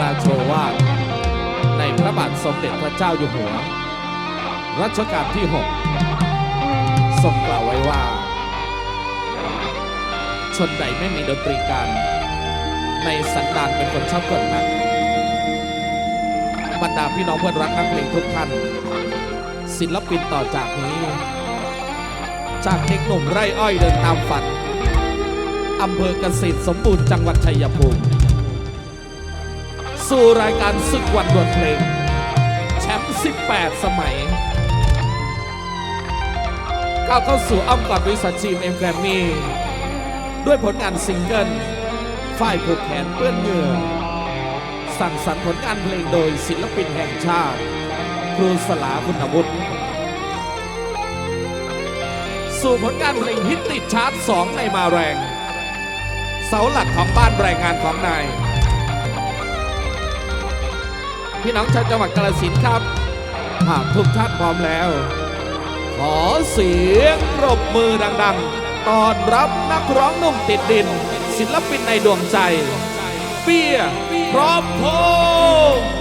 พระบรมราโชวาทในพระบาทสมเด็จพระเจ้าอยู่หัว รัชกาลที่ 6 ทรงกล่าวไว้ว่า ชนใดไม่มีดนตรีการ ในสันดานเป็นคนชอบกดนักบรรดาพี่น้องเพื่อนรักนักเพลงทุกท่าน ศิลปินต่อจากนี้ จากเด็กหนุ่มไร่อ้อยเดินตามฝันอำเภอเกษตรสมบูรณ์จังหวัดชัยภูมิ สู่รายการศึกวันดวลเพลง แชมป์ 18 สมัย ก้าวเข้าสู่อ้อมกอดบริษัทจีมเอ็มแกรมมี่ด้วยผลงานซิงเกิลฝ่ายผูกแขนเปื้อนเหงื่อ สั่งสรรค์ผลงานเพลงโดยศิลปินแห่งชาติ ครูสลาคุณวุฒิสู่ผลงานเพลงฮิตติดชาร์ตสองในมาแรง เสาหลักของบ้านแรงงานของนาย พี่น้องชาวจังหวัดกาฬสินธุ์ครับหากทุกท่านพร้อมแล้ว ขอเสียงปรบมือดังๆต้อนรับนักร้องหนุ่มติดดิน ศิลปินในดวงใจ เปียพร้อมพงษ์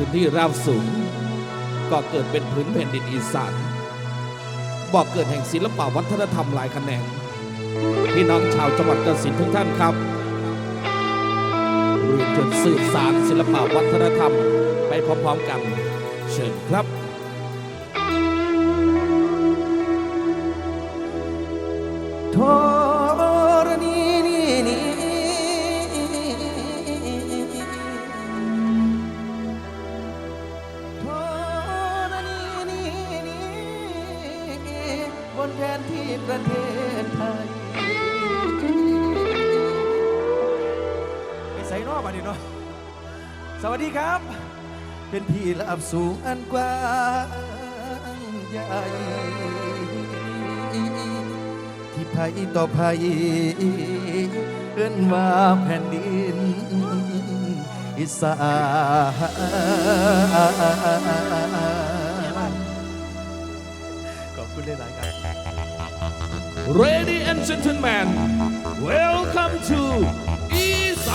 พื้นที่ราบสูง ก็เกิดเป็นพื้นแผ่นดินอีสานบอกเกิดแห่งศิลปวัฒนธรรมหลายแขนงพี่น้องชาวจังหวัดกระสินทุกท่านครับเรียนจนสืบสารศิลปวัฒนธรรมไปพร้อมๆกัน เชิญครับ แผนที่ประเทศไทยไปใส่นอกมาดิเนาะสวัสดีครับ เป็นพี่ระอับสูงอันกว้างใหญ่ที่ภัยต่อภัยเอื้อนว่าแผ่นดินอีสาน Ladies and gentlemen welcome to East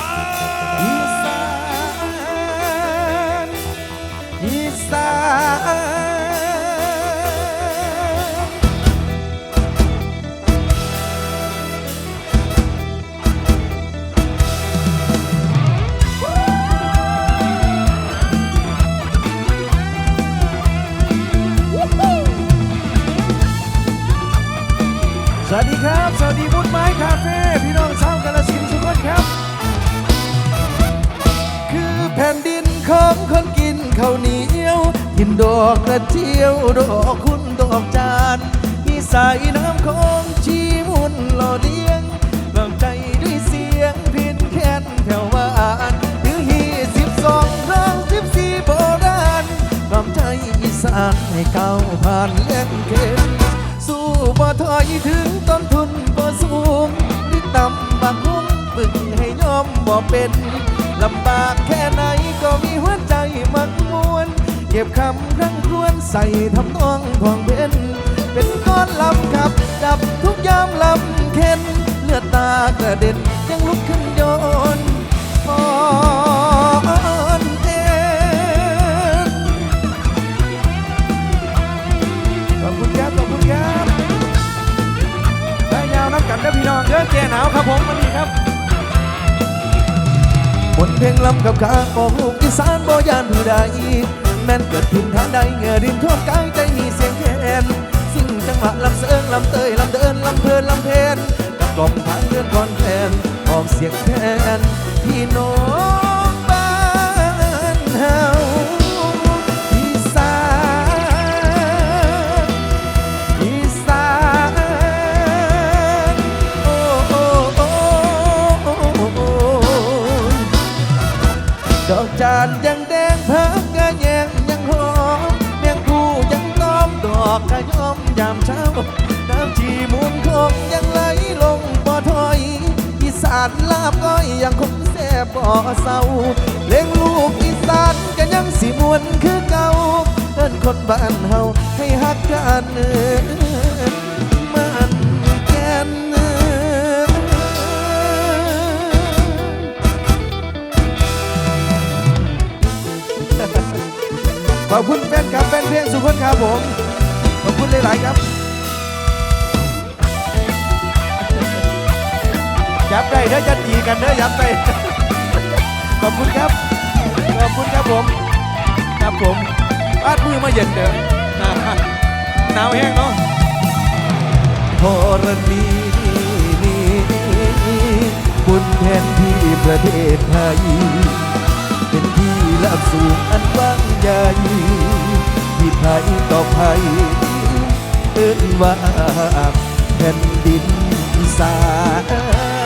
ข้าวเหนียว กินดอกกระเจียว ดอกคุณดอกจานมีสายน้ำของชีมุนหล่อเลี้ยงลำใจด้วยเสียงพินแค้นแถวบ้านถือฮีสิบสองร้องสิบสี่โบราณลำใจอีสานให้ก้าวผ่านเลี้ยงเข็นสู้บ่ถอยถึงต้นทุนบ่สูงนิดต่ำบางหุ้มฝึกให้ยอมบ่เป็นลำบากแค่ เก็บคำครั้งครวนใส่ทำนองทองเป็นเป็นก้อนลำขับ ดับทุกยามลำเข็นเลือดตากระเด็นยังลุกขึ้นโยนฟ้อนเอ็นขอบคุณครับขอบคุณครับได้ยาวนับกันนะพี่น้องเด้อแก่หนาวครับผมวันนี้ครับบนเพลงลำกับข้าของลูกอีสานบ่ยานผู้ใด แม่นเกิดขึ้นทางใดเงือดินท่วมกายใจมีเสียงแคนซึ่งจังหวะลำเสิงลำเตยลำเดินลำเพลินลำเพนกับกล่อมทางเดินคอนแทนหอมเสียงแคนพี่น้องาบก้อยยังคงแซ่บบ่เศร้าเลี้ยงลูกอีสานก็ยังสิมวนคือเก่าเอิ้นคนบ้านเฮาให้ฮักกันเออมันแก่นเออขอบคุณแฟนคลับแฟนเพลงสุขคนครับผม ขอบคุณหลาย ๆ ครับ ยับได้เด้อจะตีกันเด้อยับได้ขอบคุณครับขอบคุณครับผมครับผมปาดมือมาเย็นเด้อหนาวแห้งเนาะธรณีนี้บุญแทนที่ประเทศไทยเป็นที่ลับสูงอันกว้างใหญ่ที่ไทยต่อไทยเอิ้นว่าแผ่นดินอีสาน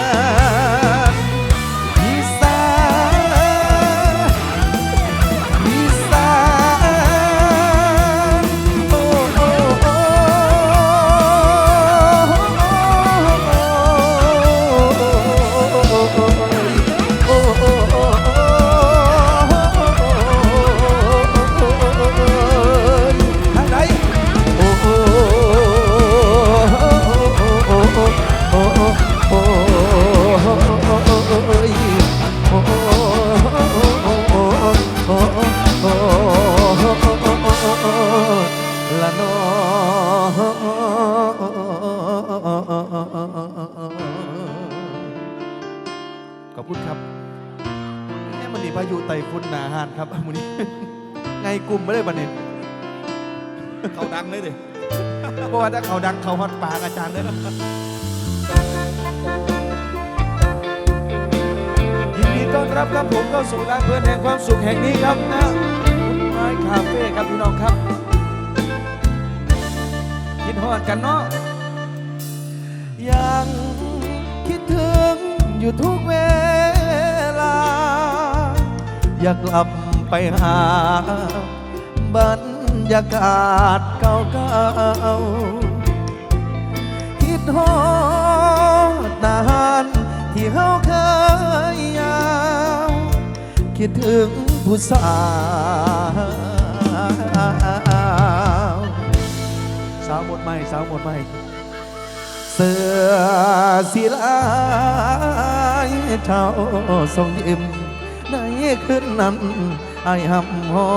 แม่มันนี่พายุไต้ฝุ่นหนาหานครับมันนี้ไงกลุ่มไม่ได้บันนี้เขาดังเลยดิเพราะว่าถ้าเขาดังเขาฮอดปากอาจารย์เลยยินดีต้อนรับครับผมเข้าสู่ร้านเพลินแห่งความสุขแห่งนี้ครับนะไม้คาเฟ่ครับพี่น้องครับคิดฮอดกันเนาะยังคิดถึงอยู่ทุกเวลา อยากกลับไปหาบรรยากาศเก่าๆคิดฮอดนานที่เฮาเคยยาวคิดถึงผู้สาวสาวหมดไหมสาวหมดไหมเสื้อสีลายเจ้าทรงยิ้ม คืนนั้นไอ้หำหอ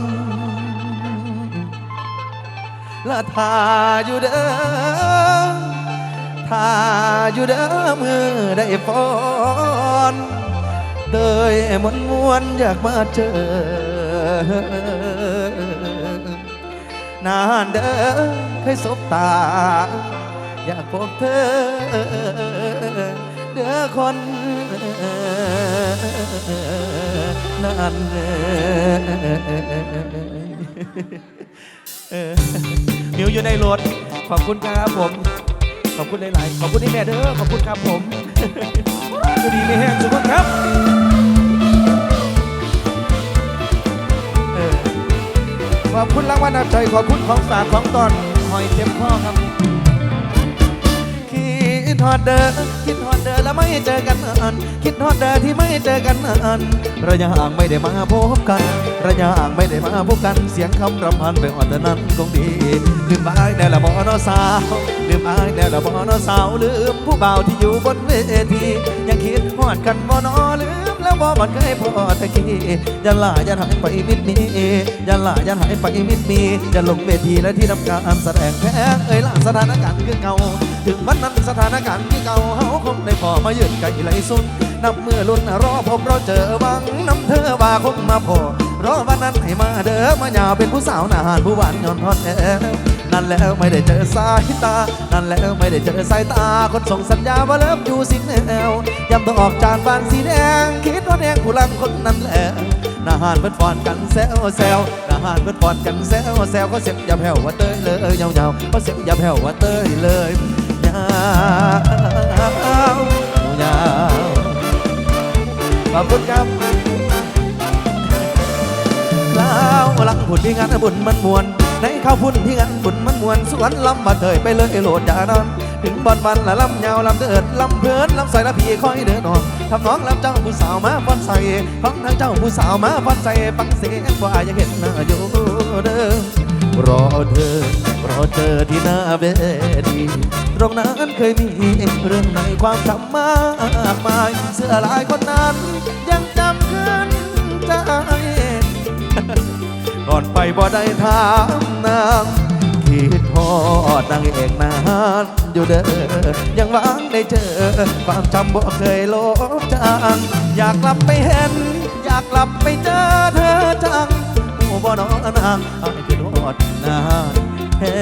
นละทาอยู่เด้อทาอยู่เด้อมือได้ฟอนเตยมวนมวนอยากมาเจอนานเด้อเคยสบตา อยากพบเธอ เด้อคน นั้นเออมิวอยู่ในรถ ขอบคุณครับผม ขอบคุณหลาย ๆ ขอบคุณที่แม่เด้อ ขอบคุณครับผมดูดีไม่แห้งสุขครับเออขอบคุณรางวัลน้ำใจขอบคุณของฝากของตอนหอยเต็มข้อครับคิดฮอดเดอคิดฮอดเดอแล้วไม่เจอกันนาน คิดฮอดเดอที่ไม่เจอกันนานระยะห่างไม่ได้มาพบกัน ระยะห่างไม่ได้มาพบกัน เสียงคำรำพันไปอ่อนแต่นั้นคงดี ลืมอายแน่ละบอนอสาว ลืมอายแน่ละบอนอสาว ลืมผู้บ่าวที่อยู่บนเวที ยังคิดฮอดกันบ่นอลืมแล้วบ่บันเคยพอตะกี้ย่าลาอย่าหายไปมิดนี้ย่าลาอย่าหายไปมิดมีจะลงเวทีและที่ทำการแสดงแพ้เอ้ยล่ะสถานการณ์คือเก่า ถึงวันนั้นสถานการณ์ที่เก่าเฮาคงได้พอมายืนไกลไหลสุนนับมือลุ้นรอพบรอเจอวังน้ำเธอว่าคงมาพอรอวันนั้นให้มาเด้อมายาวเป็นผู้สาวหนาหานผู้หวานย้อนทอดแอนั่นแล้วไม่ได้เจอสายตา นั่นแล้วไม่ได้เจอสายตา คนส่งสัญญาว่าเลิฟอยู่สิแนวยำต้องออกจานบานสีแดง คิดว่าแดงผู้ลังคนนั้นแหละนาหานเพิ่นฟอนกันแซวแซวนาหานเพิ่นฟอนกันแซวแซวก็เสียงอย่าแผ่วว่าเต้ยเลยยาวๆก็เสียงอย่าแผ่วว่าเต้ยเลย วยาวขอบคุณครับคราวหลังผุนที่งานบุญมันมวนในข้าวพุ่นที่งานบุญมันมวนสวนลำมาเถยไปเลยโหลดยานอนถึงบอนบันละลำยาวลำเดิดลำเพลินลำใส่ละพี่คอยเดินออกทำน้องลำเจ้าผู้สาวมาฟอนใส่ของทางเจ้าผู้สาวมาฟอนใส่ฟังเสียงว่ายังเห็นหน้าอยู่เดิม รอเธอ รอเจอที่หน้าเวทีตรงนั้นเคยมีเรื่องในความจำมากมาย เสื้อลายคนนั้น ยังจำขึ้นใจก่อนไปบ่ได้ถามนางคิดทอดนางเอกนานอยู่เด้อยังหวังได้เจอ ความจำบ่เคยลบจาง อยากกลับไปเห็น อยากกลับไปเจอเธอจัง บ่นอนางไอ้คือทอดนานเฮ้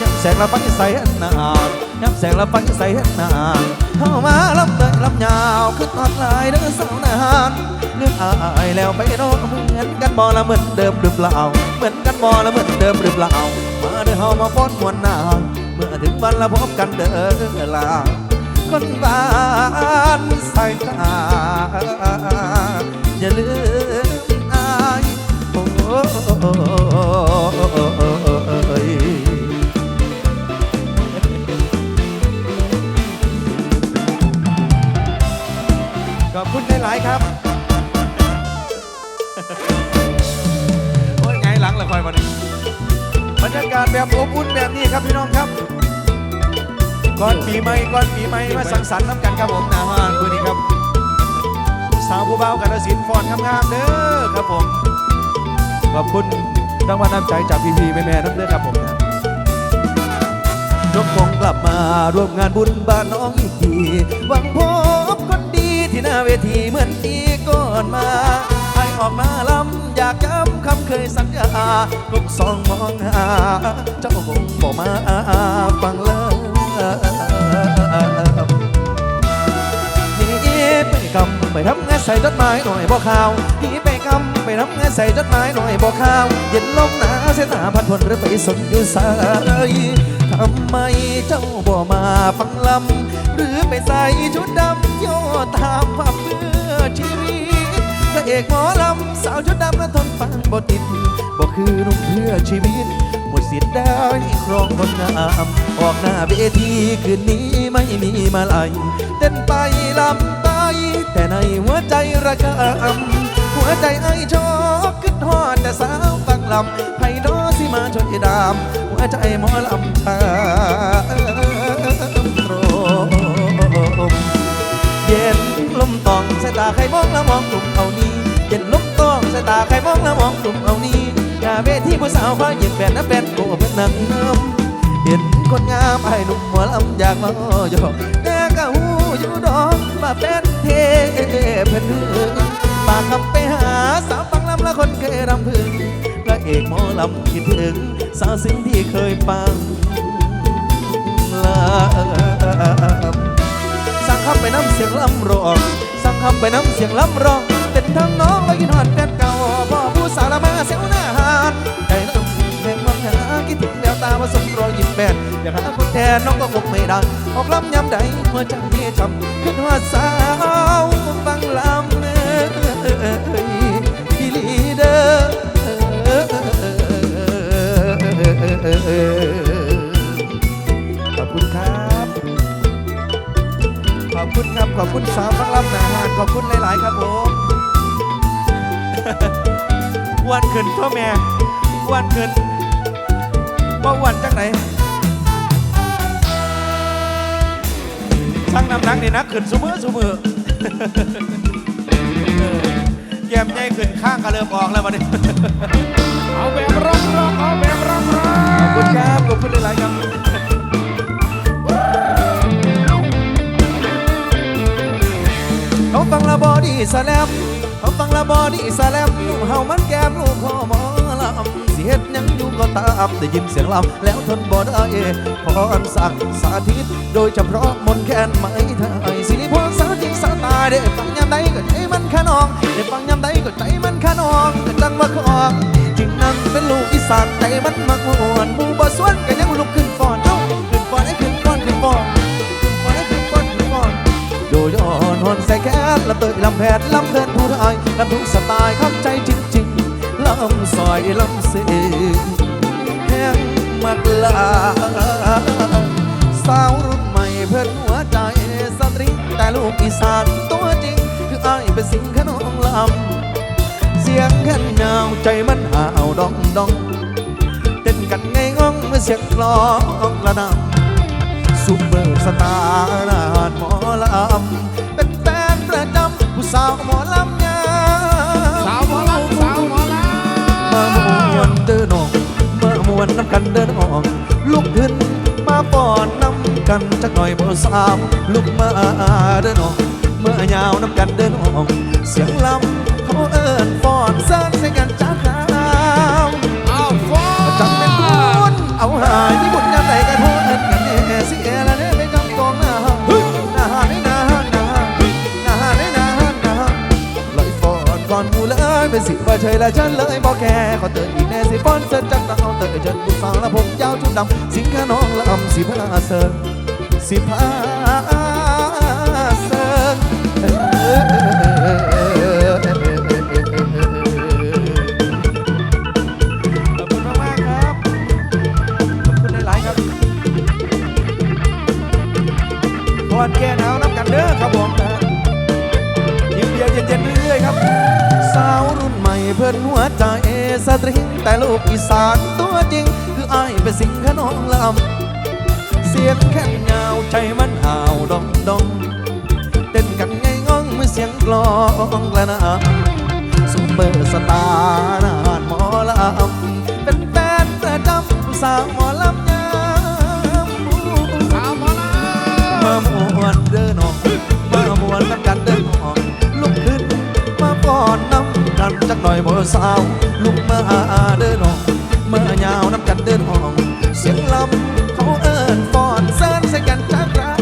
ยับแสงละไฟใส่นานยับแสงละไฟใส่นานเข้ามาลำเตยลำยาวขึ้นทอดลายเด้อสาวนานเลือกอายแล้วไปโนเหมือนกันบ่ละเหมือนเดิมหรือเปล่า เหมือนกันบ่ละเหมือนเดิมหรือเปล่า มาเด้อเฮามาฟ้อนมวนนานเมื่อถึงวันละพบกันเด้อลา นบ้านสายตา อย่าลืมอายโอ้ยขอบคุณหลายๆครับ โอ้ยไงหลังละครวันนี้บรรยากาศแบบอบอุ่นแบบนี้ครับพี่น้องครับ ก่อนปีใหม่ก่อนปีใหม่มาสังสรรค์น้ำกันครับผมนะฮะคืนนี้ครับสาวผู้เบากาฬสินธุ์ฟอนงามๆเด้อครับผมขอบคุณรางวัลน้ำใจจากพี่ๆแม่ๆน้ำเด้อครับผมนะนกคงกลับมาร่วมงานบุญบ้านน้องอีกทีหวังพบคนดีที่หน้าเวทีเหมือนปีก่อนมาให้ออกมาลำอยากย้ำคำเคยสัญญาทุกสองมองหาเจ้าคงบอกมาฟังเลย นี่ไปกำไปทำงานใส่จดหมายหน่อยบ่ข่าวนี่ไปกำไปทำงานใส่จดหมายหน่อยบ่ข่าว เย็นลมหนาวเสยตาพันพนหรือไปสนอยู่สายทำไมเจ้าบ่มาฟังลำหรือไปใส่ชุดดำโยตามควาเพื่อชีวิตพระเอกหมอลำสาวชุดดำนั้นทนฟังบ่ติดบ่คือนุ่มเพื่อชีวิต หมดสิทธิ์ได้ครองคนงาม ออกหน้าเวทีคืนนี้ไม่มีมาลายเต้นไปลำไป แต่ในหัวใจระกำหัวใจไอ้ชอกขึ้นทอดแต่สาวฟังลำไพโดสิมาช่วยดาม หัวใจหมอลำชาตรมเย็นลมตองสายตาใครมองแล้วมองกลุ่มเอานี้เย็นลมตองสายตาใครมองแล้วมองกลุ่มเอานี้อย่าเวทีผู้สาวฟ้าหยิบแฟนนะแฟนโกเป็นนางน้ำเห็น คนงามไอ้หนุ่มหมอลำอยากมาหยอกแต่ก็หูอยู่ดอกมาเป็นเทพเพื่อนปากคำไปหาสาวฟังลำละคนเคยรำพึงพระเอกหมอลำคิดถึง สาวสิ่งที่เคยฟังลำสั่งคำไปน้ำเสียงลำร้องสั่งคำไปน้ำเสียงลำร้องเป็นทั้งน้องและกินหอดแฟนเก่า ววตาสมรอยยิ้มแฟนอยากหาคนแทนน้องก็คงไม่ได้ออกลำยำใดหัวใจช้ำขึ้นว่าสาวฟังลำเอ้ยพี่ลีเดอร์ขอบคุณครับ ขอบคุณครับ ขอบคุณสาวฟังลำนาหารขอบคุณหลาย ๆ ครับผมวันขึ้นพ่อแม่วันขึ้น ว่าวันจังไหนช่างน้ำหนักนี่นักขึ้นสุมือสุมือเออแย้มใหญ่ขึ้นข้างกระเริ่มออกแล้ววันนี้เอาแบบร้องร้องเอาแบบร้องร้องขอบคุณครับขอบคุณหลายๆครับเขาฟังละบอดีสแลมเขาฟังละบอดีสแลมลูกเฮามันแก้มลูกคอหมอลำสิ เฮ็ดยังอยู่ก็ตามได้ยินเสียงลำแล้วทนบ่ได้พรสักสาธิต โดยเฉพาะมนแคนไหมไทยสิริพรสาธิตสาตายได้ฟังยามใดก็ใจมันขนองได้ฟังยามใดก็ใจมันขนองก็จังมาคองจริงนั่นเป็นลูกอีสานใจมันมักมวนหมู่บ่สวนก็ยังลุกขึ้นฟ้อนเอ้าขึ้นฟ้อนให้ขึ้นฟ้อนขึ้นฟ้อนขึ้นฟ้อนให้ขึ้นฟ้อนขึ้นฟ้อนโดยอ่อนหอนใส่แคสลำเตยลำแพดลำเพลินผู้ไทยลำทุกสไตล์เข้าใจจริงำซอยลำเสียแห้งมากลาสาวรุ่นใหม่เพื่อนหัวใจสตริงแต่ลูกอีสานตัวจริง คือไอ้ายเป็นสิงขนองลำเสียงแค่นาวใจมันหาวดองดองเต้นกันไงงองเมื่อเสียงกลองระนำซุปเปอร์สตาร์นานหมอลำเป็นแฟนประจำผู้สาวหมอลำ วนน้ำกันเดินออกลุกขึ้นมาป้อนน้ำกันจักหน่อยบ่สาวลุกมาเดินออกเมื่อยาวน้ำกันเดินออกเสียงลำเขาเอิ้นฟ้อนเซินใส่กันจัก สิว่าเฉยและฉันเลยบอกแค่ขอเตือนอีกแน่สิฟอนเสิร์ฟจักตาเอาเตือนเชิญผู้สาวและผมยาวชุดดำสิงขน้องละอำสิพาเสิร์ฟสิพาเสร์ขอบคุณมากครับขอบคุณหลายๆครับก่อนแก้หนาวน้ำกันเด้อครับผมยิมเบียร์เย็นๆเรื่อยๆครับ พื่อนหัวใจสตริงแต่ลูกอีสานตัวจริง คือไอ้ายเป็นสิงขนองลำเสียงแค่นยาวใจมันห่าวดองดองเต้นกันไงง้องเมื่อเสียงกลองกระนาซุปเปอร์สตาร์นานหมอลำเป็นแฟนประจำผู้สาวหมอลำยามสาวหมอลมามวนเดินออ กันจักหน่อยบ่สาวลุกมาเดินออกเมื่อยาวน้ำกันเดินออกเสียงลำเขาเอิ้นฟ้อนเซินใส่กันจักรา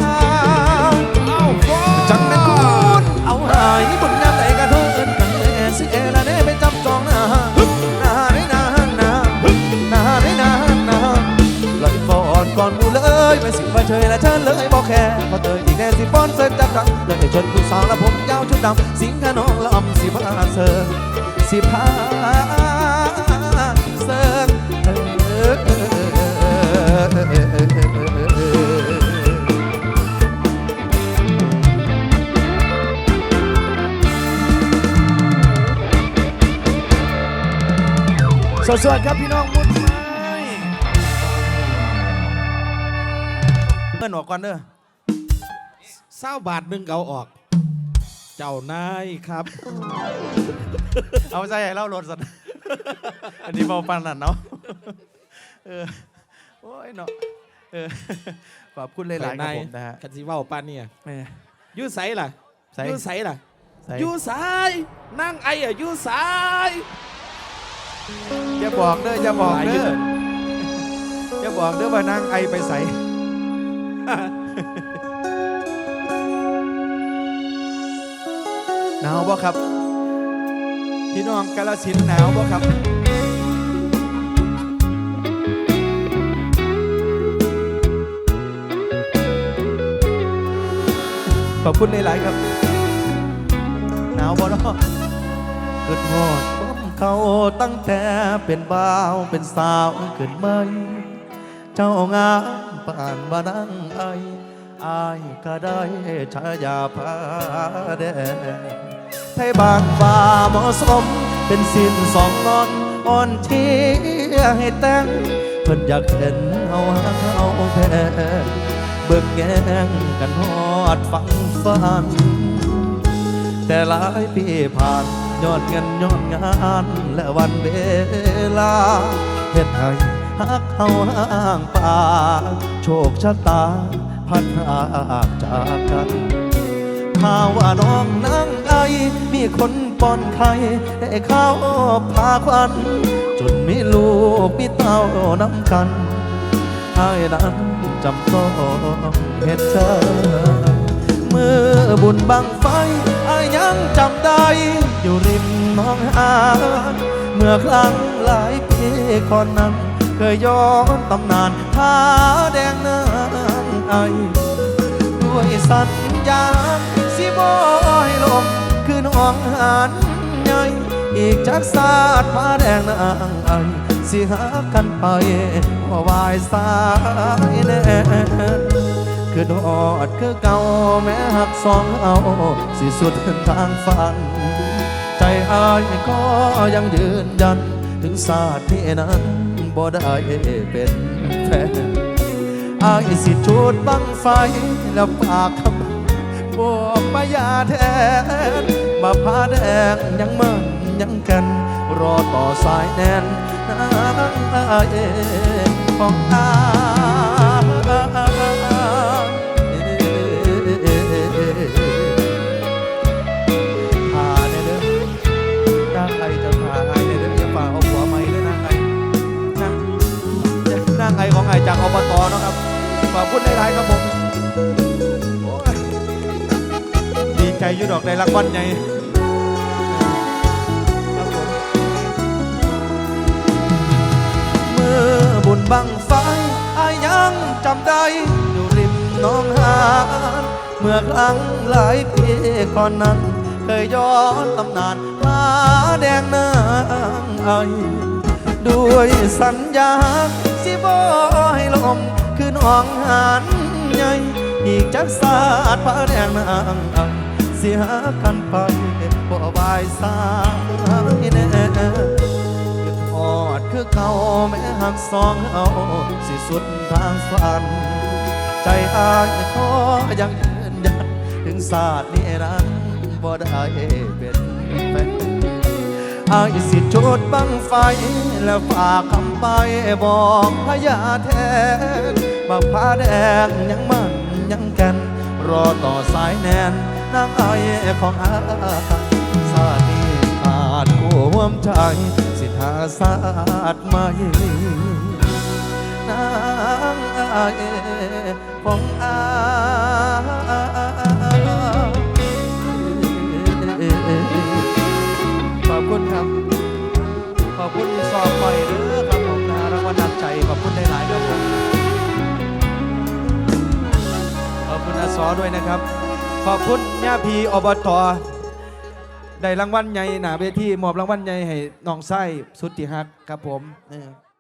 วำเอาฟ้าจังเป็นคุณเอาหายบุญงามใดกันเอิ้นกันเลยสิเอละเน่ไปจำจองหน้าหน้าได้หน้าหน้าหน้าได้หน้าหน้าลอยฟอนก่อนกูเลยไม่สิมาเฉยและเชิญเลยบอกแค่พอเตยอีกแน่สิฟ้อนเสิร์ฟจักรังเลยเชิญผู้สาวและผมยาวชุดดำสิงขนองละอำสิพาเสิร์ฟ สิพาเสิร์ฟสวัสดีครับพี่น้องมุดไม้นออกก่อนเด้อเศร้าบาทหนึ่งเอาออกเจ้านายครับ เอาใจให้เล่ารถสันอันนี้เบาปันนั่นเนาะเออโอ้ยเนาะเออขอบคุณหลายๆครับผมนะฮะคันสิเว้าปานเนี่ยแหม่อยูไสล่ะไสอยูไสล่ะใส่อยูสายนั่งไอ้อะอยูสายอย่าบอกเด้ออย่าบอกเด้อหลายอยู่อย่าบอกเด้อว่านางไอไปใส่ หนาวบ่ครับ พี่น้องกาลสินหนาวบ่ครับขอบคุณหลายๆครับ หนาวบ่เนาะเกิดหอดความเขาตั้งแต่เป็นบ่าวเป็นสาวเกิดไม่เจ้างามป่านมานั่งไอ อายก็ได้ชายาพาแดงไทยบานฟ้าเหมาะสม เป็นสิ้นสองนอนอ่อนเทียให้แต่งเพิ่นอยากเห็นเฮาหาเฮาแพ้เบิ่งแย่งกันฮอดฟังฟัน แต่หลายปีผ่านยอดเงินยอดงาน และวันเวลาเฮ็ดให้ฮักเฮาห่างป่าโชคชะตา พัดพรากจากกันข่าวว่าน้องนางไอ มีคนป้อนไข่ให้เข้าพาควัน จนมีลูกมีเต้าน้ำกันไอ้นั้นจำต้องเห็นเธอเมื่อบุญบังไฟไอายังจำได้อยู่ริมน้องหานเมื่อครั้งหลายปีก่อนนั้น เคยย้อนตำนานผ้าแดงเนาง ไอด้วยสัญญาสิบอยลมคือน้องหานใหญ่อีกจากศาสตร์ผาแดงนางไอสิหากันไปว่าวายสายแน่คือดอดคือเก่าแม้หักสองเอา สิสุดทางฝัน ใจอายก็ยังยืนยัน ถึงศาสตร์นี้นั้นบ่ได้เป็นแฟน อายสิจุดบังไฟ แล้วฝากคำบอกมายาแทน มาพาแดงยังมันยังกัน รอต่อสายแน่นนางอายของอายพาแน่เด้อนางไอจะพาไอแน่เออย่าฝาเอาหัวไม้ด้อนางอนางนางไอของไอจากอบตเนาะครับ ขอบคุณหลายๆครับผมโอ้ยดีใจอยู่ดอกได้รางวัลใหญ่ครับผมเมื่อบุญบังไฟอายังจำได้อยู่ริมหน้องหานเมื่อครั้งหลายปีก่อนนั้น เคยย้อนตำนานผ้าแดงนางไอด้วยสัญญาสิบให้ลม อน้องหานใหญ่อีกจักศาสตร์ผ้าแดงนางเสียกันไปบ่บายสายแน่ทอดคือเก่าแม้หักสองเอาสิสุดทางฝัน ใจอายขอยังยืนยันถึงศาสตร์นี้นั้นบ่ได้เป็นแฟนอายสิจุดบังไฟ แล้วฝากคำไปบอกพญาแทน บักพาแดงยังมันยังแก่นรอต่อสายแนนนางไอของอาสาดีขาดกู้วมใจ สิทาศาสตร์ใหม่นางอายของอาขอบคุณครับ ขอบคุณสอบไปเด้อ ขอด้วยนะครับ ขอบคุณย่าพีอบตได้รางวัลใหญ่หนาเวทีมอบรางวัลใหญ่ให้น้องไส้สุดที่ฮักครับผมนี่ครับ